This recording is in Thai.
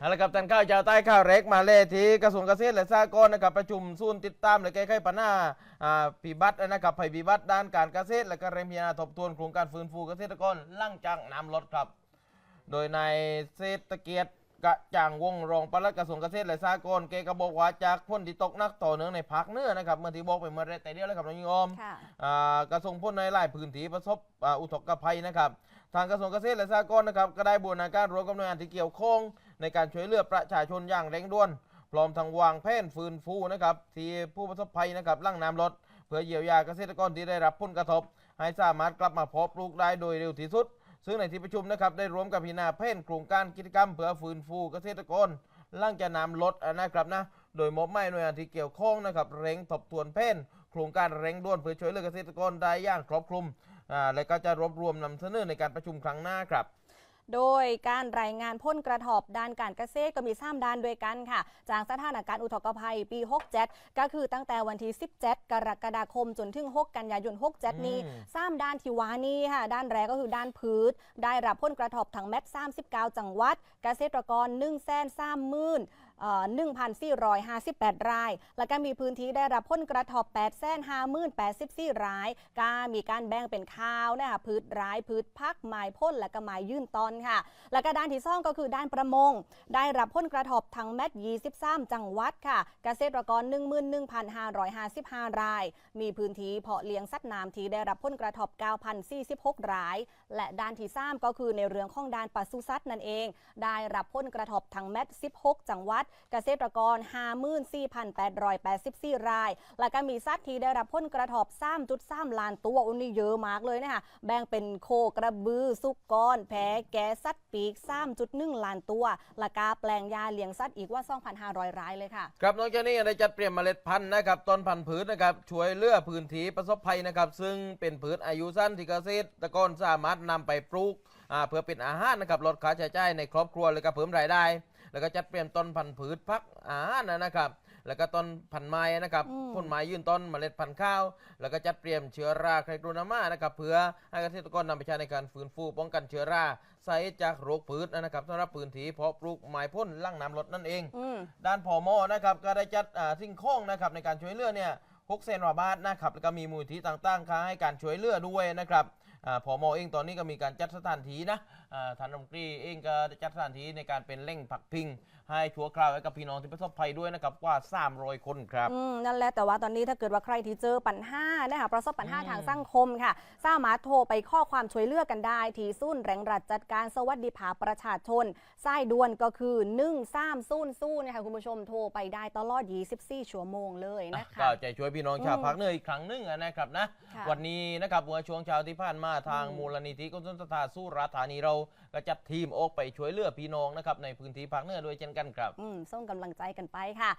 เอาละครับท่านข้าวชาวใต้ข้าวเร็กมาเลที่กระทรวงเกษตรและสหกรณ์นะครับประชุมศูนย์ติดตามและแก้ไขปัญหาอ่าพิบัตินะครับภัยพิบัติด้านการเกษตร และก็เร่งพิจารณาทบทวนโครงการฟื้นฟูเกษตรกรหลั่งจากน้ำลดครับ โดยนายเศรษฐเกียรติกระจ่างวงรองปลัดกระทรวงเกษตรและสหกรณ์เกก็บอกว่าจากพ้นที่ตกนักต่อเนื่องในภาคเหนือนะครับเมื่อที่บอกไปเมื่อแต่เดียวแล้วครับน้องยิงออมค่ะ อ่ากระทรวงพ้นในหลายพื้นที่ประสบอ่าอุทกภัยนะครับ ทางกระทรวงเกษตรและสหกรณ์นะครับก็ได้บูรณาการรวมกับหน่วยงานที่เกี่ยวข้อง ในการช่วยเหลือประชาชนอย่างเร่งด่วน พร้อมทั้งวางแผนฟื้นฟูนะครับที่ผู้ประสบภัยนะครับลั่งน้ำลดเพื่อเยียวยาเกษตรกรที่ได้รับผลกระทบ ให้สามารถกลับมาพาะปลูกได้โดยเร็วที่สุด ซึ่งในที่ประชุมนะครับได้ร่วมกับพิจารณาแผนโครงการกิจกรรมเพื่อฟื้นฟูเกษตรกรลั่งจะน้ำลดนะครับนะโดยมอบหมายหน่วยงานที่เกี่ยวข้องนะครับเร่งทบทวนแผนโครงการเร่งด่วนเพื่อช่วยเหลือเกษตรกรได้อย่างครอบคลุมอ่าและก็จะรวบรวมนำเสนอในการประชุมครั้งหน้าครับ โดยการรายงานพ้นกระทบด้านการเกษตรก็มี3ด้านด้วยกันค่ะ จากสถานการณ์อุทกภัยปี 67 ก็คือตั้งแต่วันที่ 17 กรกฎาคมจนถึง 6 กันยายน 67 นี้อืมสามด้านที่ว่านี้ค่ะ ด้านแรกก็คือด้านพืช ได้รับพ้นกระทบทั้งแมต39 จังหวัด เกษตรกร1 3 0 0 0 0เอ่อ 1,458 ราย แล้วก็มีพื้นที่ได้รับผลกระทบ8 5 0 84ราย ก็มีการแบ่งเป็นข้าวนะคะพืชรายพืชพักไม้พ่นและก็ไม้ยื่นตอนค่ะ แล้วก็ด้านที่ซ่องก็คือด้านประมง ได้รับผลกระทบทั้งแมต23 จังหวัดค่ะ เกษตรกร 11,555 ราย มีพื้นที่เพาะเลี้ยงสัตว์น้ำที่ได้รับผลกระทบ9,046 ราย และด้านที่3ก็คือในเรื่องของด้านปศุสัตว์นั่นเอง ได้รับผลกระทบทั้งแมต16 จังหวัดเกษตรกร 54,884 ราย แล้วก็มีสัตว์ที่ได้รับผลกระทบ3.3ล้านตัวอุยนี่เยอะมากเลยนะคะแบ่งเป็นโคกระบือ สุกร แพะแกะสัตว์ปีก 3.1 ล้านตัวและกาแปลงยาเลี้ยงสัตว์อีกว่า 2,500 รายเลยค่ะ ครับนอกจากนี้ยังได้จัดเตรียมเมล็ดพันธุ์นะครับต้นพันธุ์พืชนะครับช่วยเลือพื้นที่ประสบภัยนะครับ ซึ่งเป็นพืชอายุสั้นที่เกษตรกรสามารถนำไปปลูก อ่าเพื่อเป็นอาหารนะครับลดค่าใช้จ่ายในครอบครัวแล้วก็เพิ่มรายได้ แล้วก็จัดเตรียมต้นพันธุ์พืชพักอาหารนะครับ แล้วก็ต้นพันธุ์ไม้นะครับอืม ต้นไม้ยืนต้นเมล็ดพันธุ์ข้าว แล้วก็จัดเตรียมเชื้อราไคโตรนามานะครับเพื่อให้เกษตรกรนำไปใช้ในการฟื้นฟูป้องกันเชื้อราใส่จากโรคพืชนะครับสำหรับพื้นที่เพาะปลูกไม้พ่นลั่งน้ำลดนั่นเอง อืม ด้านพอมอนะครับก็ได้จัดอ่าสิ่งของนะครับในการช่วยเหลือเนี่ยหกเซนวาบาทนะครับแล้วก็มีมูลที่ต่างๆค่าให้การช่วยเหลือด้วยนะครับ อพอมอเองตอนนี้ก็มีการจัดสถานที่นะอ่าท่านรัฐมนตรีเองก็จัดสถานที่ในการเป็นเร่งผักพิง ให้ชัวร์คราวให้กับพี่น้องที่ประสบภัยด้วยนะครับกว่า 300 คนครับอืมนั่นแหละแต่ว่าตอนนี้ถ้าเกิดว่าใครที่เจอปัญหานะคะประสบปัญหาอืมทางสังคมค่ะ สามารถโทรไปข้อความช่วยเหลือกันได้ ที่ศูนย์แรงรัฐจัดการสวัสดิภาพประชาชนสายด่วนก็คือ1 3 0 0นะคะคุณผู้ชมโทรไปได้ตลอด 24 ชั่วโมงเลยนะคะก็จะช่วยพี่น้องชาวอืมภาคเหนืออีกครั้งหนึงนะครับนะค่ะวันนี้นะครับเมื่อช่วงเช้าที่ผ่านมาทางอืมมูลนิธิกุศลสถานสุราษฎร์ธานีเราก็จัดทีมออกไปช่วยเหลือพี่น้องนะครับในพื้นที่ภาคเหนือด้วยเช่นกันครับ อืมส่งกำลังใจกันไปค่ะ